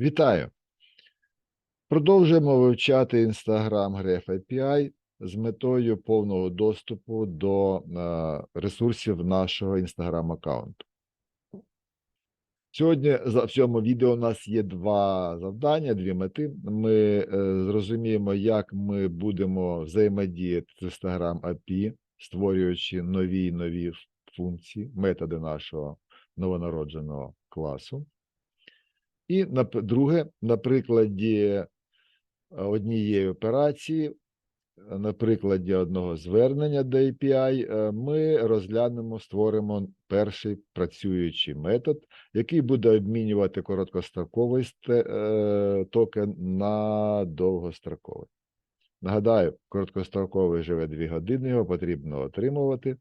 Вітаю! Продовжуємо вивчати Instagram Graph API з метою повного доступу до е, ресурсів нашого Instagram аккаунту. Сьогодні в цьому відео у нас є два завдання, дві мети. Ми е, зрозуміємо, як ми будемо взаємодіяти з Instagram API, створюючи нові нові функції, методи нашого новонародженого класу. І друге, на прикладі е, однієї операції, е, на прикладі одного звернення до API, е, ми розглянемо, створимо перший працюючий метод, який буде обмінювати короткостроковий токен на довгостроковий. Нагадаю, короткостроковий живе 2 години, його потрібно отримувати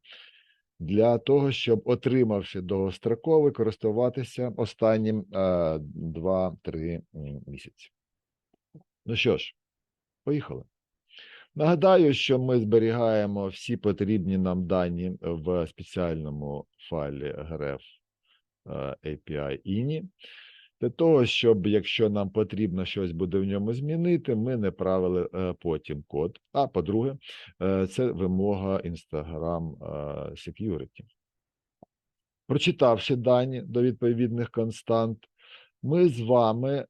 для того, щоб, отримавши довгостроковий, користуватися останнім 2-3 місяці. Ну що ж, поїхали. Нагадаю, що ми зберігаємо всі потрібні нам дані в спеціальному файлі greph е, API INI, для того, щоб, якщо нам потрібно щось буде в ньому змінити, ми не правили е, потім код. А по-друге, е, це вимога Instagram е, Security. Прочитавши дані до відповідних констант, ми з вами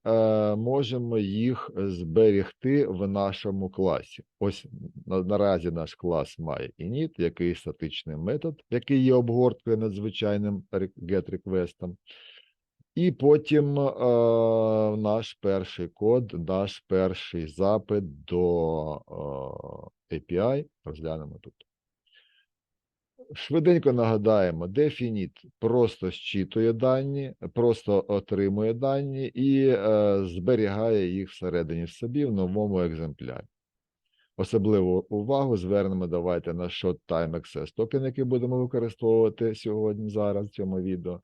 можемо їх зберегти в нашому класі. Ось наразі наш клас має init, який статичний метод, який є обгорткою надзвичайним get-реквестом. І потім е, наш перший код, наш перший запит до е, API розглянемо тут. Швиденько нагадаємо, дефініт просто зчитує дані, просто отримує дані і е, зберігає їх всередині в собі в новому екземплярі. Особливу увагу звернемо давайте на short time access токен, який будемо використовувати сьогодні зараз в цьому відео.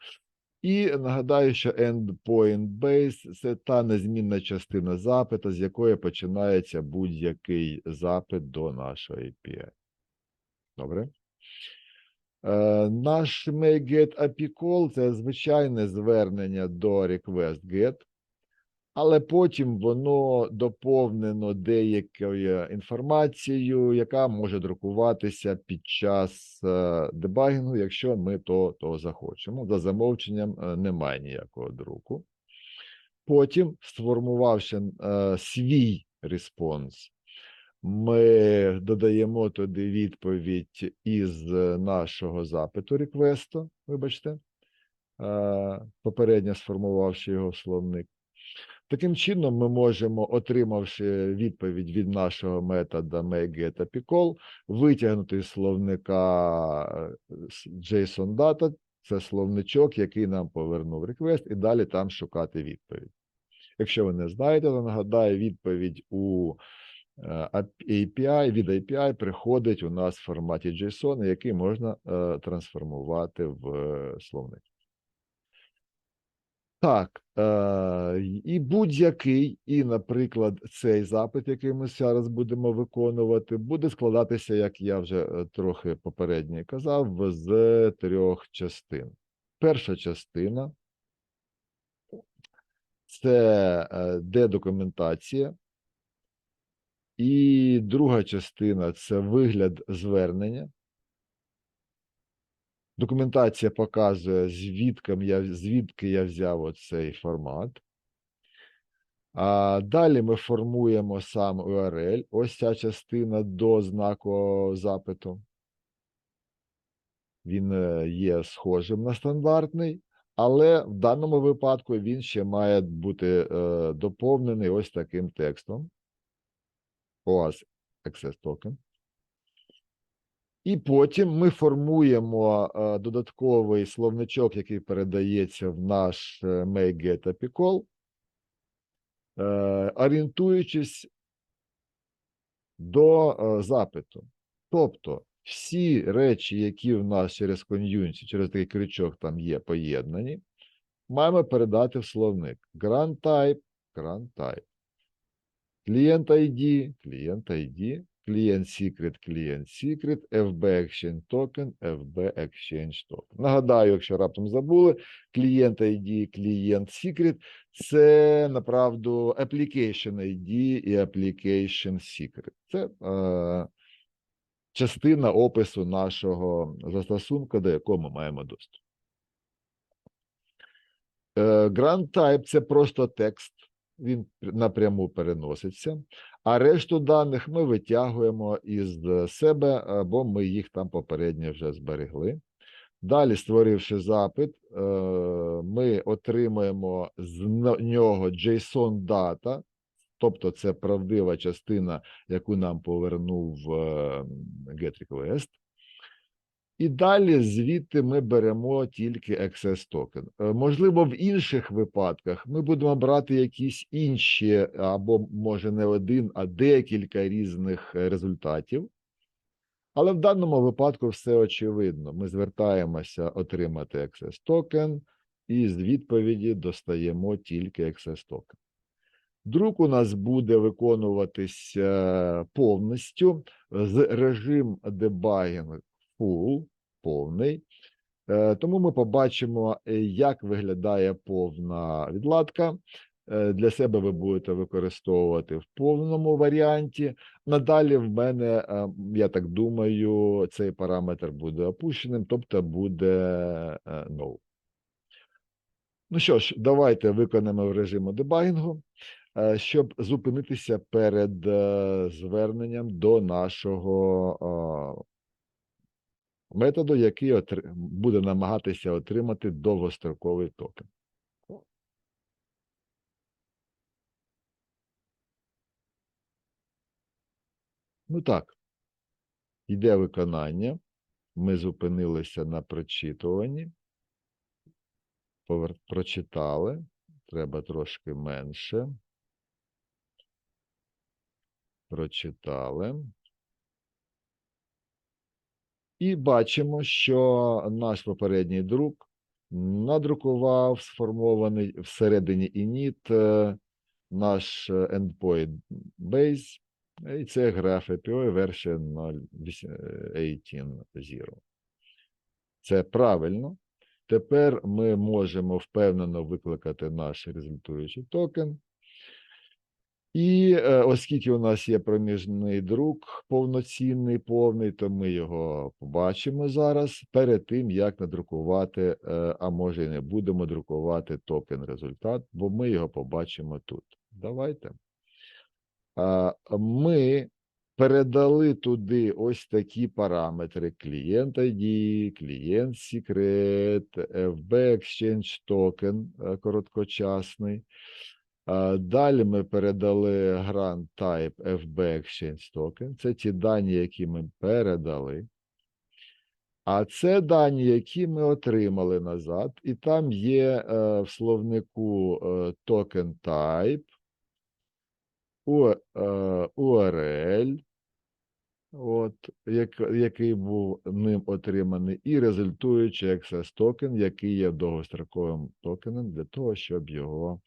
І нагадаю, що endpoint base – це та незмінна частина запиту, з якої починається будь-який запит до нашого API. Добре? Е, Наш make-get API call – це звичайне звернення до request-get, але потім воно доповнено деякою інформацією, яка може друкуватися під час е, дебагінгу, якщо ми то, то захочемо. За замовченням е, немає ніякого друку. Потім, сформувавши е, свій респонс, ми додаємо туди відповідь із нашого запиту реквесту, вибачте, попередньо сформувавши його в словник. Таким чином, ми можемо, отримавши відповідь від нашого метода makeGetAPICall, витягнути з словника е, JSON data, це словничок, який нам повернув реквест, і далі там шукати відповідь. Якщо ви не знаєте, то нагадаю, відповідь у е, API, від API приходить у нас в форматі JSON, який можна е, трансформувати в е, словник. Так, е, і будь-який, і, наприклад, цей запит, який ми зараз будемо виконувати, буде складатися, як я вже е, трохи попередньо казав, з трьох частин. Перша частина це е, дедокументація, і друга частина це вигляд звернення. Документація показує, звідки я, звідки я взяв оцей формат. А далі ми формуємо сам URL, ось ця частина до знаку запиту. Він е, є схожим на стандартний, але в даному випадку він ще має бути е, доповнений ось таким текстом. OAS Access Token. І потім ми формуємо е, додатковий словничок, який передається в наш е, makeGetAPICall, е, орієнтуючись до запиту. Тобто всі речі, які в нас через кон'юнцію, через такий крючок там є поєднані, маємо передати в словник. Grant type, grant type. Клієнт ID, клієнт ID, клієнт secret, клієнт secret, FB Exchange Token, FB Exchange Token. Нагадаю, якщо раптом забули, клієнт ID, клієнт secret – це направду application ID і application secret. Це е, частина опису нашого застосунку, до якого ми маємо доступ. Е, Grant Type – це просто текст, він напряму переноситься, а решту даних ми витягуємо із себе, або ми їх там попередньо вже зберегли. Далі, створивши запит, е, ми отримаємо з нього JSON дата, тобто це правдива частина, яку нам повернув е, GetRequest. І далі звідти ми беремо тільки access токен. Можливо, в інших випадках ми будемо брати якісь інші, або може не один, а декілька різних е, результатів. Але в даному випадку все очевидно. Ми звертаємося отримати access токен, і з відповіді достаємо тільки access токен. Друк у нас буде виконуватись е, повністю з режим debugging full, повний. Е, Тому ми побачимо, е, як виглядає повна відладка. Е, Для себе ви будете використовувати в повному варіанті. Надалі в мене, я так думаю, цей параметр буде опущеним, тобто буде no. Ну що ж, давайте виконаємо в режиму дебагінгу, щоб зупинитися перед зверненням до нашого методу, який буде намагатися отримати довгостроковий токен. Ну так, йде виконання. Ми зупинилися на прочитуванні. Повер... Прочитали. Треба трошки менше. Прочитали. І бачимо, що наш попередній друк надрукував сформований всередині init е, наш е, endpoint base, і це граф API version 0.18.0. Це правильно. Тепер ми можемо впевнено викликати наш результуючий токен. І е, оскільки у нас є проміжний друк повноцінний, повний, то ми його побачимо зараз перед тим, як надрукувати, е, а може і не будемо друкувати токен результат, бо ми його побачимо тут. Давайте. Ми передали туди ось такі параметри: клієнт ID, клієнт секрет, FB Exchange токен е, короткочасний. А, Далі ми передали Grant Type FB Exchange Token. Це ті дані, які ми передали. А це дані, які ми отримали назад. І там є е, в словнику е, Token Type, е, URL, от, який був ним отриманий, і результуючий access токен, який є довгостроковим токеном для того, щоб його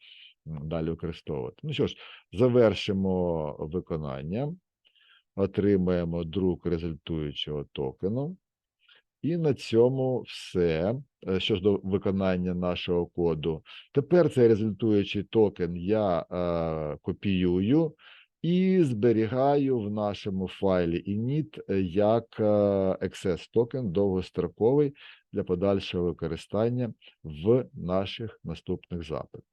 далі використовувати. Ну що ж, завершимо виконання, отримаємо друк результуючого токену. І на цьому все. Е, Що ж до виконання нашого коду. Тепер цей результуючий токен я е, копіюю і зберігаю в нашому файлі init як е, access токен довгостроковий для подальшого використання в наших наступних запитах.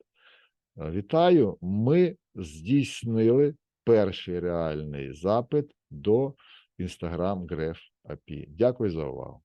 Вітаю! Ми здійснили перший реальний запит до Instagram Graph API. Дякую за увагу.